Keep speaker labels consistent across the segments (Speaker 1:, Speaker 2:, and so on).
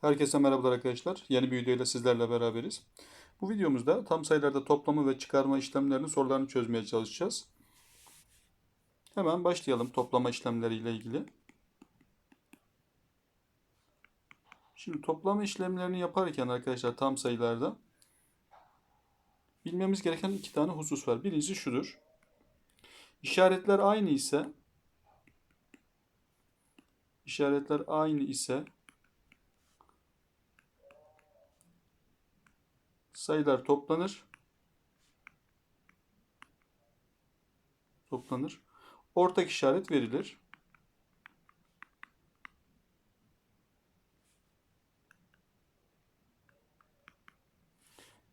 Speaker 1: Herkese merhabalar arkadaşlar. Yeni bir videoyla sizlerle beraberiz. Bu videomuzda tam sayılarda toplamı ve çıkarma işlemlerinin sorularını çözmeye çalışacağız. Hemen başlayalım toplama işlemleriyle ilgili. Şimdi toplama işlemlerini yaparken arkadaşlar tam sayılarda bilmemiz gereken iki tane husus var. Birincisi şudur. İşaretler aynı ise işaretler aynı ise sayılar toplanır. Toplanır. Ortak işaret verilir.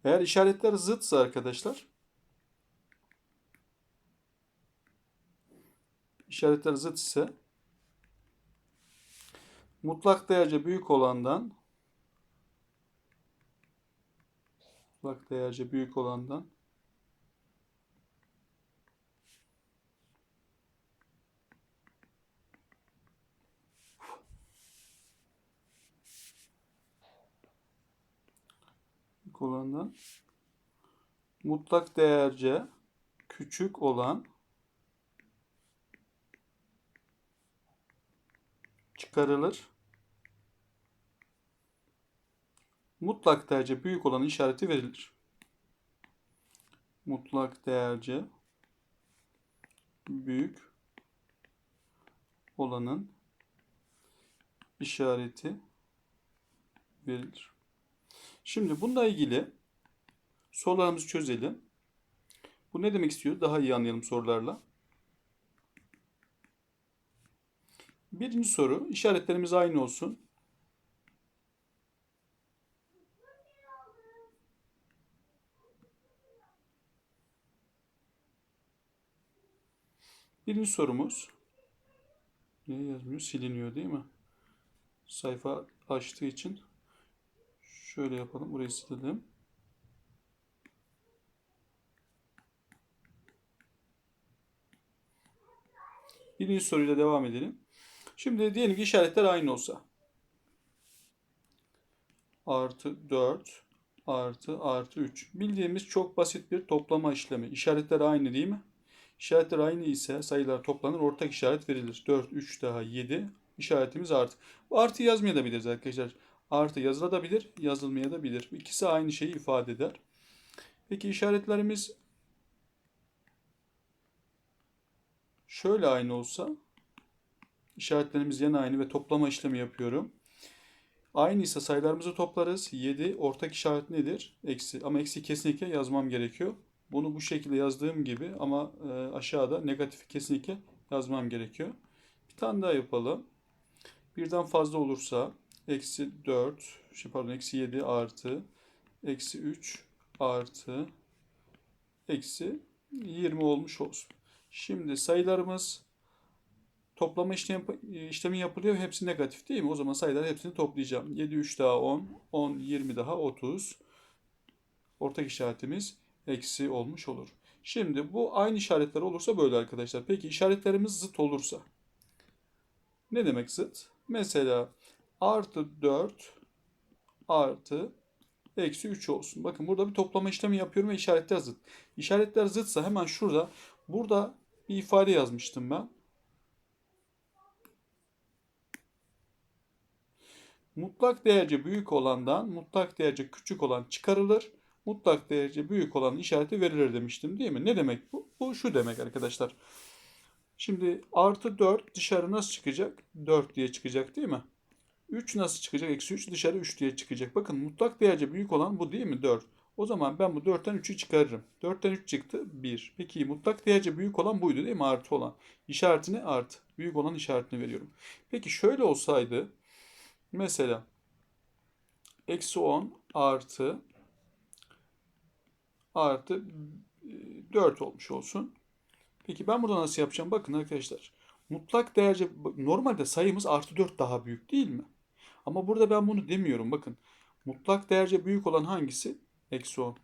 Speaker 1: Eğer işaretler zıtsa arkadaşlar işaretler zıt ise mutlak değerce büyük olandan mutlak değerce büyük olandan büyük olandan mutlak değerce küçük olan çıkarılır. Mutlak değerce büyük olan işareti verilir. Mutlak değerce büyük olanın işareti verilir. Şimdi bununla ilgili sorularımızı çözelim. Bu ne demek istiyor? Daha iyi anlayalım sorularla. Birinci soru işaretlerimiz aynı olsun. Birinci sorumuz niye yazmıyor? Siliniyor değil mi? Sayfa açtığı için şöyle yapalım. Burayı silelim. Birinci soruyla devam edelim. Şimdi diyelim ki işaretler aynı olsa. Artı 4 artı artı 3. Bildiğimiz çok basit bir toplama işlemi. İşaretler aynı değil mi? İşaretler aynı ise sayılar toplanır. Ortak işaret verilir. 4, 3 daha 7. İşaretimiz artı. Artı yazmayabiliriz arkadaşlar. Artı yazılabilir, yazılmayabilir. İkisi aynı şeyi ifade eder. Peki işaretlerimiz şöyle aynı olsa işaretlerimiz yine aynı ve toplama işlemi yapıyorum. Aynı ise sayılarımızı toplarız. 7 ortak işaret nedir? Eksi. Ama eksi kesinlikle yazmam gerekiyor. Bunu bu şekilde yazdığım gibi ama e, aşağıda negatifi kesinlikle yazmam gerekiyor. Bir tane daha yapalım. Birden fazla olursa eksi 4, şey pardon eksi 7 artı eksi 3 artı eksi 20 olmuş olsun. Şimdi sayılarımız toplama işlemi, işlemi yapılıyor. Hepsi negatif değil mi? O zaman sayılar hepsini toplayacağım. 7, 3 daha 10, 10, 20 daha 30. Ortak işaretimiz eksi olmuş olur. Şimdi bu aynı işaretler olursa böyle arkadaşlar. Peki işaretlerimiz zıt olursa? Ne demek zıt? Mesela artı 4 artı eksi 3 olsun. Bakın burada bir toplama işlemi yapıyorum ve işaretler zıt. İşaretler zıtsa hemen şurada burada bir ifade yazmıştım ben. Mutlak değerce büyük olandan mutlak değerce küçük olan çıkarılır. Mutlak değerce büyük olan işareti verilir demiştim değil mi? Ne demek bu? Bu şu demek arkadaşlar. Şimdi artı 4 dışarı nasıl çıkacak? 4 diye çıkacak değil mi? 3 nasıl çıkacak? Eksi 3 dışarı 3 diye çıkacak. Bakın mutlak değerce büyük olan bu değil mi? 4. O zaman ben bu 4'ten 3'ü çıkarırım. 4'ten 3 çıktı 1. Peki mutlak değerce büyük olan buydu değil mi? Artı olan. İşaretini artı. Büyük olan işaretini veriyorum. Peki şöyle olsaydı mesela eksi 10 artı artı 4 olmuş olsun. Peki ben burada nasıl yapacağım? Bakın arkadaşlar. Mutlak değerce normalde sayımız artı 4 daha büyük değil mi? Ama burada ben bunu demiyorum. Bakın. Mutlak değerce büyük olan hangisi? Eksi 10.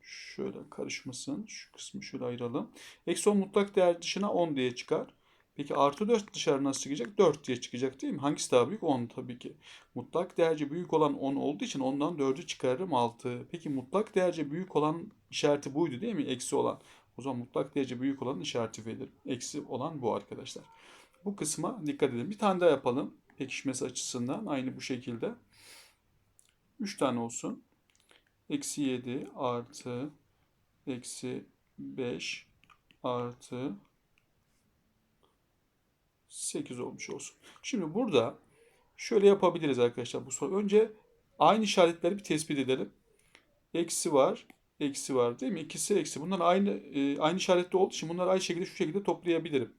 Speaker 1: Şöyle karışmasın. Şu kısmı şöyle ayıralım. Eksi 10 mutlak değer dışına 10 diye çıkar. Peki artı 4 dışarı nasıl çıkacak? 4 diye çıkacak değil mi? Hangisi daha büyük? 10 tabii ki. Mutlak değerce büyük olan 10 olduğu için ondan 4'ü çıkarırım 6. Peki mutlak değerce büyük olan işareti buydu değil mi? Eksi olan. O zaman mutlak değerce büyük olanın işareti veririm. Eksi olan bu arkadaşlar. Bu kısma dikkat edin. Bir tane daha yapalım. Pekişmesi açısından aynı bu şekilde. 3 tane olsun. Eksi 7 artı eksi 5 artı 8 olmuş olsun. Şimdi burada şöyle yapabiliriz arkadaşlar bu soru. Önce aynı işaretleri bir tespit edelim. Eksi var, eksi var değil mi? İkisi eksi. Bunlar aynı e, aynı işaretli olduğu için bunları aynı şekilde şu şekilde toplayabilirim.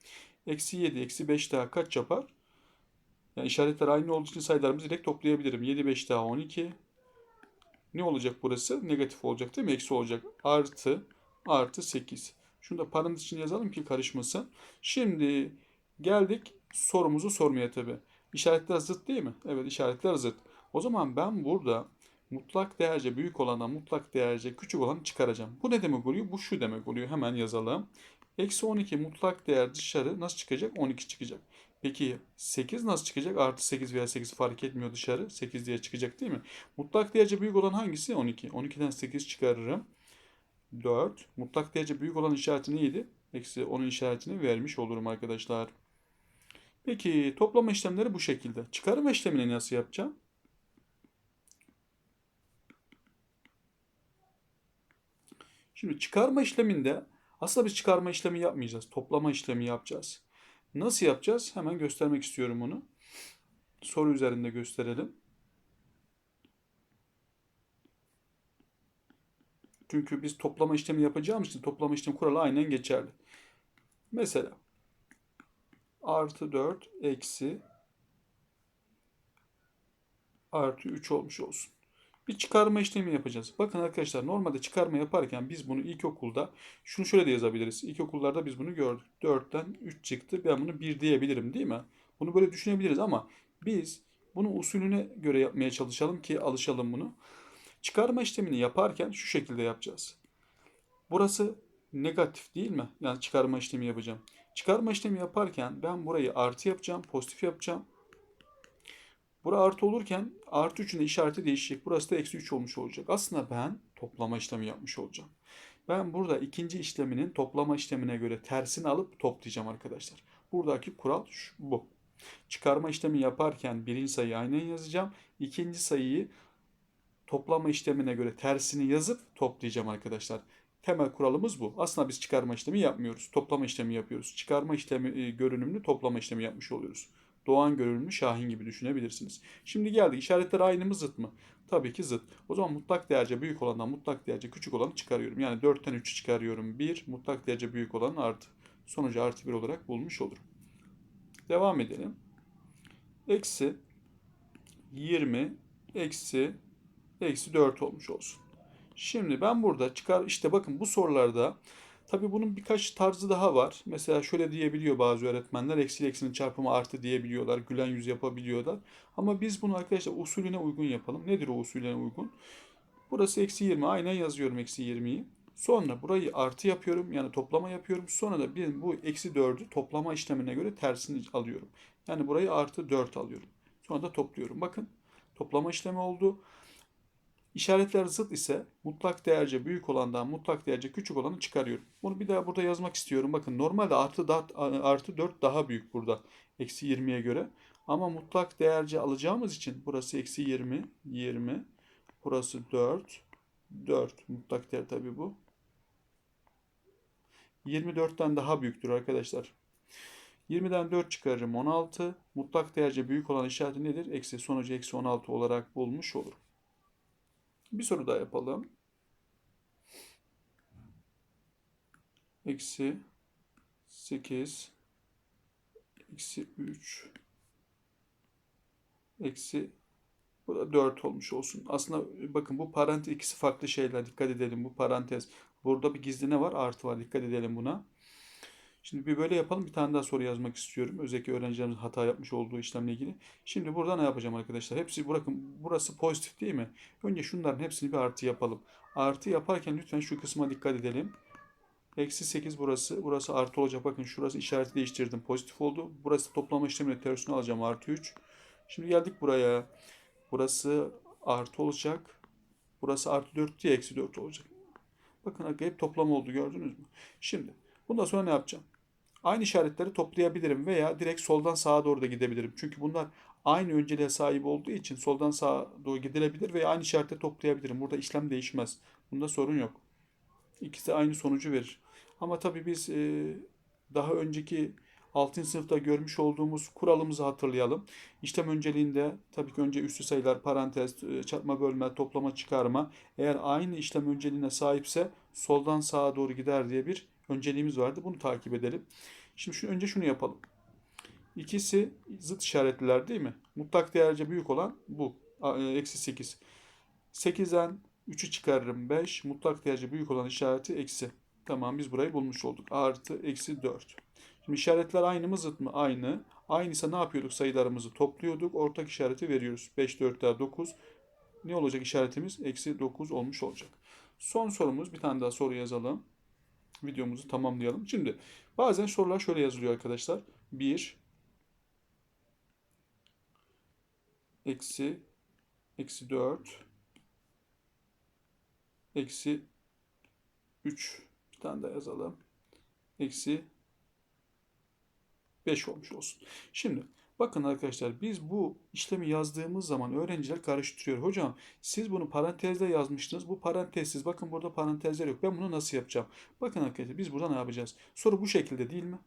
Speaker 1: Eksi 7, eksi 5 daha kaç yapar? Yani işaretler aynı olduğu için sayılarımızı direkt toplayabilirim. 7, 5 daha 12. Ne olacak burası? Negatif olacak değil mi? Eksi olacak. Artı, artı 8. Şunu da parantez için yazalım ki karışmasın. Şimdi geldik sorumuzu sormaya tabi. İşaretler zıt değil mi? Evet işaretler zıt. O zaman ben burada mutlak değerce büyük olandan mutlak değerce küçük olanı çıkaracağım. Bu ne demek oluyor? Bu şu demek oluyor. Hemen yazalım. Eksi 12 mutlak değer dışarı nasıl çıkacak? 12 çıkacak. Peki 8 nasıl çıkacak? Artı 8 veya 8 fark etmiyor dışarı. 8 diye çıkacak değil mi? Mutlak değerce büyük olan hangisi? 12. 12'den 8 çıkarırım. 4. Mutlak değerce büyük olan işareti neydi? Eksi onun işaretini vermiş olurum arkadaşlar. Peki toplama işlemleri bu şekilde. Çıkarma işlemini nasıl yapacağım? Şimdi çıkarma işleminde aslında biz çıkarma işlemi yapmayacağız. Toplama işlemi yapacağız. Nasıl yapacağız? Hemen göstermek istiyorum onu. Soru üzerinde gösterelim. Çünkü biz toplama işlemi yapacağımız için toplama işlemi kuralı aynen geçerli. Mesela artı 4 eksi artı 3 olmuş olsun. Bir çıkarma işlemi yapacağız. Bakın arkadaşlar normalde çıkarma yaparken biz bunu ilkokulda şunu şöyle de yazabiliriz. İlkokullarda biz bunu gördük. 4'ten 3 çıktı. Ben bunu 1 diyebilirim değil mi? Bunu böyle düşünebiliriz ama biz bunu usulüne göre yapmaya çalışalım ki alışalım bunu. Çıkarma işlemini yaparken şu şekilde yapacağız. Burası negatif değil mi? Yani çıkarma işlemi yapacağım. Çıkarma işlemi yaparken ben burayı artı yapacağım, pozitif yapacağım. Bura artı olurken artı 3'ün de işareti değişecek. Burası da eksi 3 olmuş olacak. Aslında ben toplama işlemi yapmış olacağım. Ben burada ikinci işleminin toplama işlemine göre tersini alıp toplayacağım arkadaşlar. Buradaki kural şu, bu. Çıkarma işlemi yaparken birinci sayıyı aynen yazacağım. İkinci sayıyı toplama işlemine göre tersini yazıp toplayacağım arkadaşlar. Temel kuralımız bu. Aslında biz çıkarma işlemi yapmıyoruz. Toplama işlemi yapıyoruz. Çıkarma işlemi e, görünümlü toplama işlemi yapmış oluyoruz. Doğan görünümlü Şahin gibi düşünebilirsiniz. Şimdi geldik. İşaretler aynı mı zıt mı? Tabii ki zıt. O zaman mutlak değerce büyük olandan mutlak değerce küçük olanı çıkarıyorum. Yani 4'ten 3'ü çıkarıyorum. 1 mutlak değerce büyük olan artı. Sonucu artı 1 olarak bulmuş olurum. Devam edelim. Eksi 20 eksi eksi 4 olmuş olsun. Şimdi ben burada çıkar işte bakın bu sorularda tabi bunun birkaç tarzı daha var. Mesela şöyle diyebiliyor bazı öğretmenler eksi eksinin çarpımı artı diyebiliyorlar. Gülen yüz yapabiliyorlar. Ama biz bunu arkadaşlar usulüne uygun yapalım. Nedir o usulüne uygun? Burası eksi 20 aynen yazıyorum eksi 20'yi. Sonra burayı artı yapıyorum yani toplama yapıyorum. Sonra da bir bu eksi 4'ü toplama işlemine göre tersini alıyorum. Yani burayı artı 4 alıyorum. Sonra da topluyorum. Bakın toplama işlemi oldu. İşaretler zıt ise mutlak değerce büyük olandan mutlak değerce küçük olanı çıkarıyorum. Bunu bir daha burada yazmak istiyorum. Bakın normalde artı 4, artı 4 daha büyük burada. Eksi 20'ye göre. Ama mutlak değerce alacağımız için burası eksi 20, 20. Burası 4, 4. Mutlak değer tabii bu. 24'ten daha büyüktür arkadaşlar. 20'den 4 çıkarırım 16. Mutlak değerce büyük olan işareti nedir? Eksi sonucu eksi 16 olarak bulmuş olurum. Bir soru daha yapalım. Eksi 8 eksi 3 eksi bu da 4 olmuş olsun. Aslında bakın bu parantez ikisi farklı şeyler. Dikkat edelim bu parantez. Burada bir gizli ne var? Artı var. Dikkat edelim buna. Şimdi bir böyle yapalım. Bir tane daha soru yazmak istiyorum. Özellikle öğrencilerimiz hata yapmış olduğu işlemle ilgili. Şimdi burada ne yapacağım arkadaşlar? Hepsi bırakın. Burası pozitif değil mi? Önce şunların hepsini bir artı yapalım. Artı yaparken lütfen şu kısma dikkat edelim. Eksi 8 burası. Burası artı olacak. Bakın şurası işareti değiştirdim. Pozitif oldu. Burası toplama işlemini tersine alacağım. Artı 3. Şimdi geldik buraya. Burası artı olacak. Burası artı 4 diye eksi 4 olacak. Bakın hep toplam oldu gördünüz mü? Şimdi bundan sonra ne yapacağım? Aynı işaretleri toplayabilirim veya direkt soldan sağa doğru da gidebilirim. Çünkü bunlar aynı önceliğe sahip olduğu için soldan sağa doğru gidilebilir veya aynı işareti toplayabilirim. Burada işlem değişmez. Bunda sorun yok. İkisi aynı sonucu verir. Ama tabii biz e, daha önceki 6. sınıfta görmüş olduğumuz kuralımızı hatırlayalım. İşlem önceliğinde tabii ki önce üstü sayılar, parantez, e, çarpma, bölme, toplama, çıkarma. Eğer aynı işlem önceliğine sahipse soldan sağa doğru gider diye bir önceliğimiz vardı. Bunu takip edelim. Şimdi şu, önce şunu yapalım. İkisi zıt işaretliler değil mi? Mutlak değerce büyük olan bu. E, Eksi 8. 8'den 3'ü çıkarırım 5. Mutlak değerce büyük olan işareti eksi. Tamam biz burayı bulmuş olduk. Artı eksi 4. Şimdi işaretler aynı mı zıt mı? Aynı. Aynıysa ne yapıyorduk? Sayılarımızı topluyorduk. Ortak işareti veriyoruz. 5, 4 daha 9. Ne olacak işaretimiz? Eksi 9 olmuş olacak. Son sorumuz. Bir tane daha soru yazalım. Videomuzu tamamlayalım. Şimdi bazen sorular şöyle yazılıyor arkadaşlar. 1 eksi eksi 4 eksi 3 bir tane daha yazalım. Eksi 5 olmuş olsun. Şimdi bakın arkadaşlar biz bu işlemi yazdığımız zaman öğrenciler karıştırıyor. Hocam siz bunu parantezde yazmıştınız. Bu parantezsiz. Bakın burada parantezler yok. Ben bunu nasıl yapacağım? Bakın arkadaşlar biz burada ne yapacağız? Soru bu şekilde değil mi?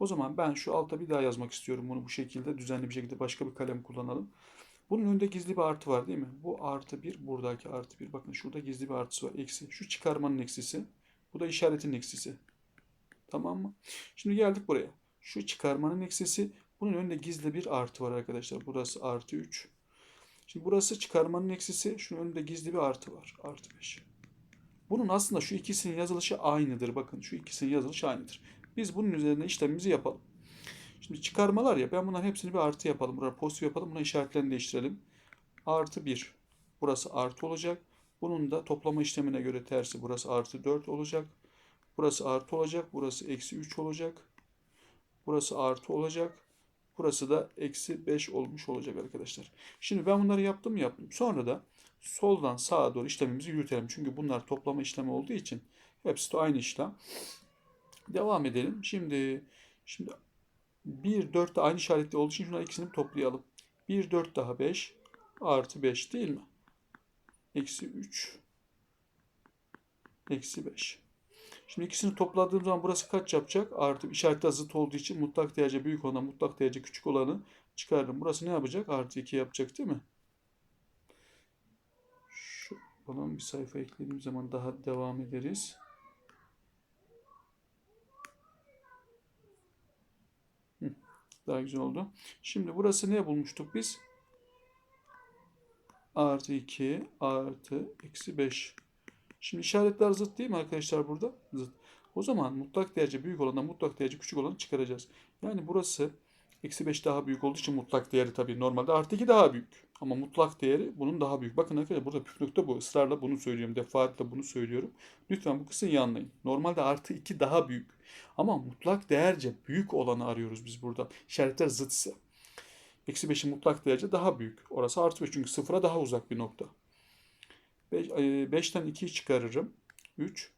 Speaker 1: O zaman ben şu alta bir daha yazmak istiyorum bunu bu şekilde. Düzenli bir şekilde başka bir kalem kullanalım. Bunun önünde gizli bir artı var değil mi? Bu artı 1, buradaki artı 1. Bakın şurada gizli bir artısı var. Eksi. Şu çıkarmanın eksisi. Bu da işaretin eksisi. Tamam mı? Şimdi geldik buraya. Şu çıkarmanın eksisi. Bunun önünde gizli bir artı var arkadaşlar. Burası artı 3. Şimdi burası çıkarmanın eksisi. Şunun önünde gizli bir artı var. Artı 5. Bunun aslında şu ikisinin yazılışı aynıdır. Bakın şu ikisinin yazılışı aynıdır. Biz bunun üzerine işlemimizi yapalım. Şimdi çıkarmalar ya ben bunların hepsini bir artı yapalım. Buraya pozitif yapalım. Buna işaretlerini değiştirelim. Artı 1. Burası artı olacak. Bunun da toplama işlemine göre tersi. Burası artı 4 olacak. Burası artı olacak. Burası eksi 3 olacak. Burası artı olacak. Burası da eksi 5 olmuş olacak arkadaşlar. Şimdi ben bunları yaptım yaptım. Sonra da soldan sağa doğru işlemimizi yürütelim. Çünkü bunlar toplama işlemi olduğu için hepsi de aynı işlem. Devam edelim. Şimdi şimdi 1, 4 de aynı işaretli olduğu için şunların ikisini toplayalım. 1, 4 daha 5 artı 5 değil mi? Eksi 3 eksi 5. Şimdi ikisini topladığım zaman burası kaç yapacak? Artı işaretli zıt olduğu için mutlak değerce büyük olan mutlak değerce küçük olanı çıkarırım. Burası ne yapacak? Artı 2 yapacak değil mi? Şu falan bir sayfa eklediğim zaman daha devam ederiz. Daha güzel oldu. Şimdi burası ne bulmuştuk biz? Artı 2 artı eksi 5. Şimdi işaretler zıt değil mi arkadaşlar burada? Zıt. O zaman mutlak değerce büyük olandan mutlak değerce küçük olanı çıkaracağız. Yani burası eksi 5 daha büyük olduğu için mutlak değeri tabii normalde artı 2 daha büyük. Ama mutlak değeri bunun daha büyük. Bakın arkadaşlar burada püf nokta bu. Israrla bunu söylüyorum. Defaatle bunu söylüyorum. Lütfen bu kısmı iyi anlayın. Normalde artı 2 daha büyük. Ama mutlak değerce büyük olanı arıyoruz biz burada. İşaretler zıt ise. Eksi 5'in mutlak değerce daha büyük. Orası artı 5 çünkü sıfıra daha uzak bir nokta. 5'ten 2'yi çıkarırım. 3.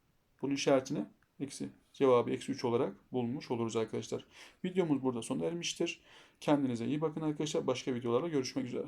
Speaker 1: Bunun işaretini eksi cevabı eksi 3 olarak bulmuş oluruz arkadaşlar. Videomuz burada sona ermiştir. Kendinize iyi bakın arkadaşlar. Başka videolarla görüşmek üzere.